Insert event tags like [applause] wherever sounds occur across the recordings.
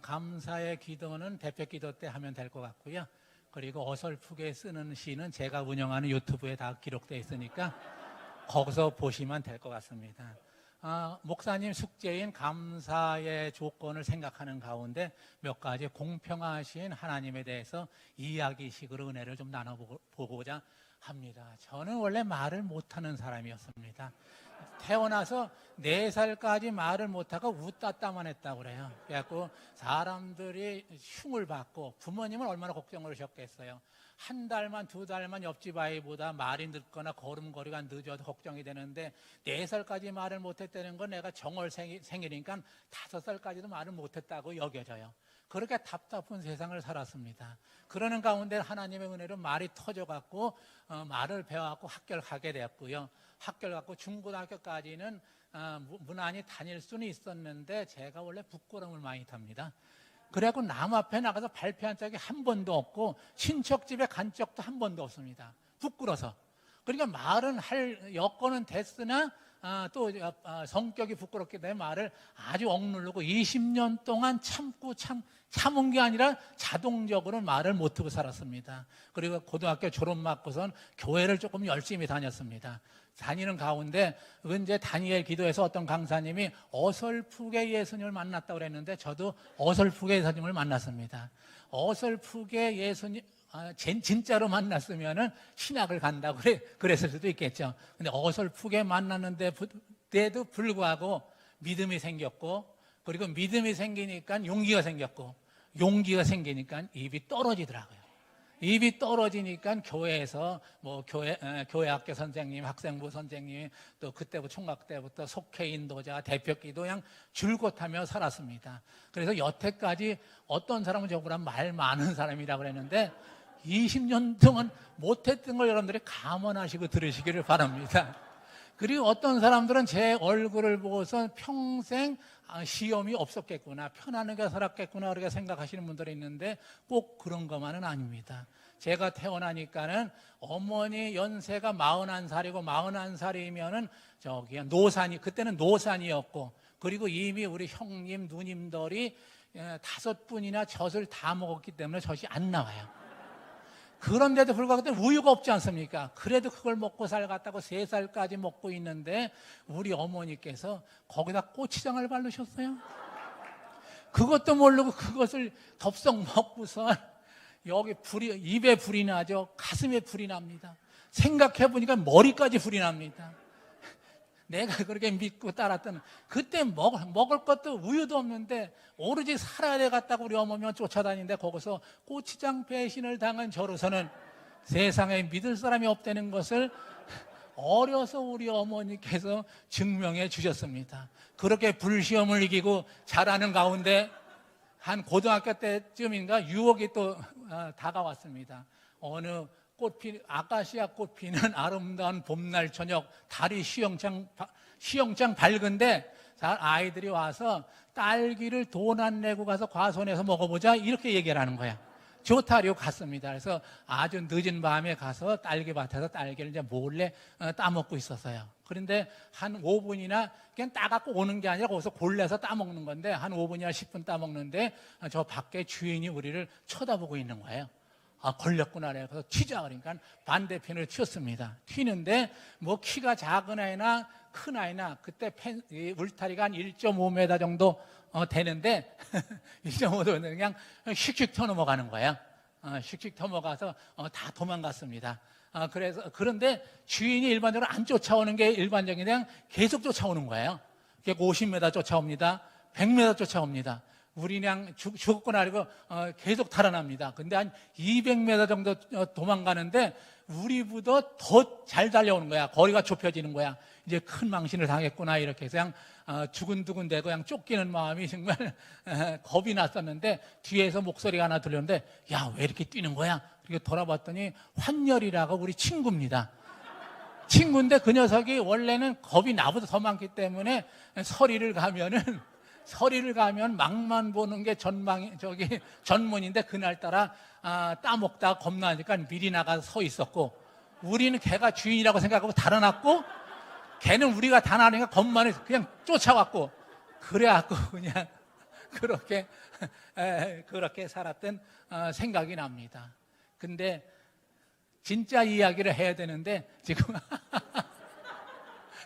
감사의 기도는 대표 기도 때 하면 될 것 같고요. 그리고 어설프게 쓰는 시는 제가 운영하는 유튜브에 다 기록되어 있으니까 거기서 보시면 될 것 같습니다. 아, 목사님 숙제인 감사의 조건을 생각하는 가운데 몇 가지 공평하신 하나님에 대해서 이야기식으로 은혜를 좀 나눠보고자 합니다. 저는 원래 말을 못하는 사람이었습니다. 태어나서 네 살까지 말을 못하고 웃다따만 했다고 그래요. 그래갖고 사람들이 흉을 받고 부모님은 얼마나 걱정을 하셨겠어요. 한 달만 두 달만 옆집 아이보다 말이 늦거나 걸음걸이가 늦어도 걱정이 되는데 네 살까지 말을 못했다는 건 내가 정월 생일, 생일이니까 다섯 살까지도 말을 못했다고 여겨져요. 그렇게 답답한 세상을 살았습니다. 그러는 가운데 하나님의 은혜로 말이 터져갖고 어, 말을 배워갖고 학교를 가게 되었고요. 학교를 갖고 중고등학교까지는 어, 무- 무난히 다닐 수는 있었는데 제가 원래 부끄러움을 많이 탑니다. 그래갖고 남 앞에 나가서 발표한 적이 한 번도 없고 친척 집에 간 적도 한 번도 없습니다. 부끄러서. 그러니까 말은 할 여건은 됐으나 아, 또 아, 성격이 부끄럽기 때문에 말을 아주 억누르고 20년 동안 참고 참 참은 게 아니라 자동적으로 말을 못하고 살았습니다. 그리고 고등학교 졸업 맞고선 교회를 조금 열심히 다녔습니다. 다니는 가운데 은제 다니엘 기도에서 어떤 강사님이 어설프게 예수님을 만났다고 그랬는데 저도 어설프게 예수님을 만났습니다. 어설프게 예수님 아, 진- 진짜로 만났으면은 신학을 간다고 그래, 그랬을 수도 있겠죠. 근데 어설프게 만났는데 부- 때도 불구하고 믿음이 생겼고 그리고 믿음이 생기니까 용기가 생겼고 용기가 생기니까 입이 떨어지더라고요. 입이 떨어지니까 교회에서 뭐 교회 에, 교회 학교 선생님, 학생부 선생님 또 그때부터 총각 때부터 속회 인도자, 대표 기도 그냥 줄곧 하며 살았습니다. 그래서 여태까지 어떤 사람은 저보다 말 많은 사람이라고 그랬는데 20년 동안 못했던 걸 여러분들이 감안하시고 들으시기를 바랍니다. 그리고 어떤 사람들은 제 얼굴을 보고서 평생 아, 시험이 없었겠구나, 편안하게 살았겠구나, 그렇게 생각하시는 분들이 있는데 꼭 그런 것만은 아닙니다. 제가 태어나니까는 어머니 연세가 41살이고 41살이면은 저기 노산이, 그때는 노산이었고 그리고 이미 우리 형님, 누님들이 예, 다섯 분이나 젖을 다 먹었기 때문에 젖이 안 나와요. 그런데도 불구하고 우유가 없지 않습니까? 그래도 그걸 먹고 살갔다고 세 살까지 먹고 있는데 우리 어머니께서 거기다 고추장을 바르셨어요. 그것도 모르고 그것을 덥석 먹고서 여기 불이 입에 불이 나죠. 가슴에 불이 납니다. 생각해 보니까 머리까지 불이 납니다. 내가 [laughs] 그렇게 믿고 따랐던 그때 먹, 먹을 것도 우유도 없는데 오로지 살아야 되겠다고 우리 어머니가 쫓아다니는데 거기서 고추장 배신을 당한 저로서는 세상에 믿을 사람이 없다는 것을 어려서 우리 어머니께서 증명해 주셨습니다. 그렇게 불시험을 이기고 자라는 가운데 한 고등학교 때쯤인가 유혹이 또 어, 다가왔습니다. 어느 꽃피 아카시아 꽃 피는 아름다운 봄날 저녁 달이 시영장 바- 시영장 밝은데 자, 아이들이 와서 딸기를 돈 안 내고 가서 과손해서 먹어보자 이렇게 얘기를 하는 거야. 좋다리고 갔습니다. 그래서 아주 늦은 밤에 가서 딸기 밭에서 딸기를 이제 몰래 어, 따먹고 있었어요. 그런데 한 5분이나 그냥 따갖고 오는 게 아니라 거기서 골라서 따먹는 건데 한 5분이나 10분 따먹는데 어, 저 밖에 주인이 우리를 쳐다보고 있는 거예요. 아, 걸렸구나. 그래서 튀자. 그러니까 반대편을 튀었습니다. 튀는데 뭐 키가 작은 아이나 큰 아이나 그때 펜, 이 울타리가 한 1.5m 정도 어, 되는데 [laughs] 1.5m 되는데 그냥 슉슉 터 넘어가는 거야. 어, 슉슉 터넘어가서 어, 다 도망갔습니다. 아, 그래서 그런데 주인이 일반적으로 안 쫓아오는 게 일반적인 그냥 계속 쫓아오는 거예요. 50m 쫓아옵니다. 100m 쫓아옵니다. 우리 그냥 죽, 죽었구나 그리고 어, 계속 달아납니다. 근데 한 200m 정도 어, 도망가는데 우리보다 더잘 달려오는 거야. 거리가 좁혀지는 거야. 이제 큰 망신을 당했구나 이렇게 해서 그냥 어, 두근두근대고 그냥 쫓기는 마음이 [laughs] 정말 에, [laughs] 겁이 났었는데 뒤에서 목소리가 하나 들렸는데 야 왜 이렇게 뛰는 거야? 그리고 돌아봤더니 환열이라고 우리 친구입니다. 친구인데 그 녀석이 원래는 겁이 나보다 더 많기 때문에 서리를 가면은 서리를 가면 막만 보는 게 전망 저기 [laughs] 전문인데 그날 따라 아, 따먹다 겁나니까 미리 나가서 서 있었고 우리는 걔가 주인이라고 생각하고 달아났고 걔는 우리가 다 나니까 겁만 해서 그냥 쫓아왔고 그래갖고 [laughs] 그냥 그렇게 [laughs] 에, 그렇게 살았던 어, 생각이 납니다. 근데 진짜 이야기를 해야 되는데 지금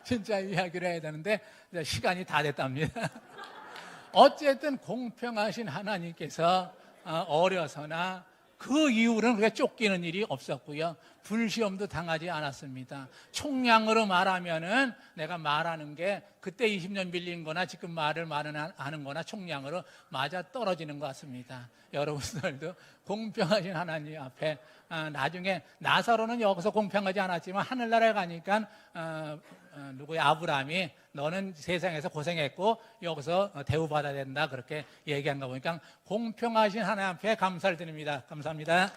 진짜 이야기를 해야 되는데 시간이 다 됐답니다. 어쨌든 공평하신 하나님께서 어, 어려서나 그 이후로는 그렇게 쫓기는 일이 없었고요. 불시험도 당하지 않았습니다. 총량으로 말하면은 내가 말하는 게 그때 20년 빌린 거나 지금 말을 하는 거나 총량으로 맞아 떨어지는 것 같습니다. 여러분들도 공평하신 하나님 앞에 아, 나중에 나사로는 여기서 공평하지 않았지만 하늘나라에 가니까 어, 어, 누구야 아브라함이 너는 세상에서 고생했고 여기서 어, 대우받아야 된다 그렇게 얘기한 거 보니까 공평하신 하나님 앞에 감사를 드립니다. 감사합니다.